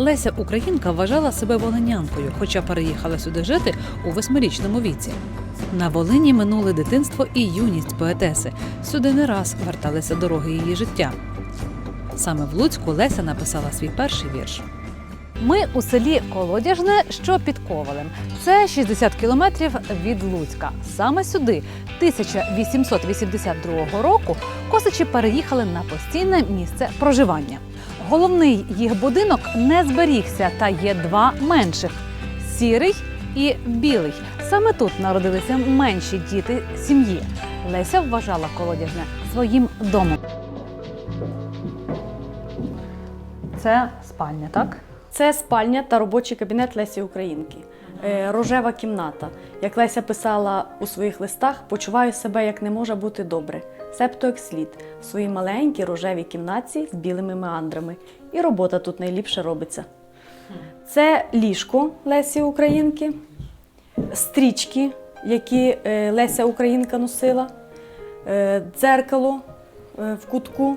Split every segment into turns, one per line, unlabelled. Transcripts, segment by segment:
Леся Українка вважала себе волинянкою, хоча переїхала сюди жити у восьмирічному віці. На Волині минуле дитинство і юність поетеси. Сюди не раз верталися дороги її життя. Саме в Луцьку Леся написала свій перший вірш. Ми у селі Колодяжне, що під Ковалем. Це 60 кілометрів від Луцька. Саме сюди, 1882 року, косичі переїхали на постійне місце проживання. Головний їх будинок не зберігся, та є два менших сірий і білий. Саме тут народилися менші діти сім'ї. Леся вважала колодяжне своїм домом. Це спальня, так?
Це спальня та робочий кабінет Лесі Українки. Е, Рожева кімната. Як Леся писала у своїх листах, почуваю себе як не може бути добре. Себто як слід в своїй маленькій рожевій кімнаті з білими меандрами. І робота тут найліпше робиться. Це ліжко Лесі Українки, стрічки, які е, Леся Українка носила, е, дзеркало в кутку,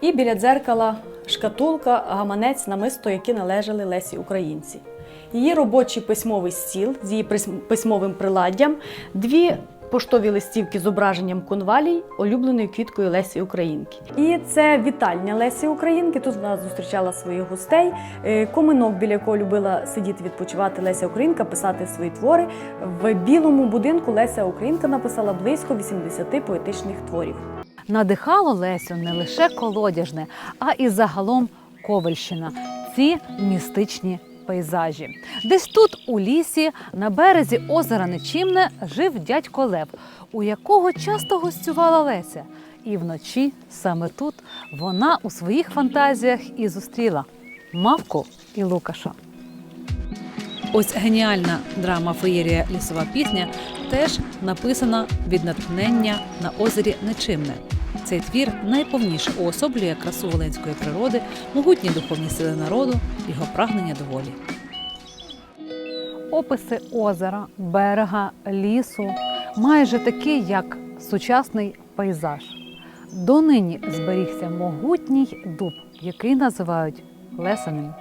і біля дзеркала шкатулка, гаманець, намисто, які належали Лесі Українці. Її робочий письмовий стіл з її письмовим приладдям, дві поштові листівки з зображенням конвалій, улюбленою квіткою Лесі Українки. І це вітальня Лесі Українки. Тут вона зустрічала своїх гостей. Е, Коминок, біля якого любила сидіти відпочивати Леся Українка, писати свої твори. В білому будинку Леся Українка написала близько 80 поетичних творів.
Надихало Лесю не лише колодяжне, а і загалом Ковальщина. Ці містичні пейзажі. Десь тут, у лісі, на березі озера Нечимне, жив дядько Лев, у якого часто гостювала Леся. І вночі саме тут вона у своїх фантазіях і зустріла Мавку і Лукаша. Ось геніальна драма феєрія Лісова пісня теж написана від натхнення на озері Нечимне. Цей твір найповніше уособлює красу волинської природи, могутні духовні сили народу, його прагнення до волі. Описи озера, берега, лісу майже такі, як сучасний пейзаж. Донині зберігся могутній дуб, який називають лесаним.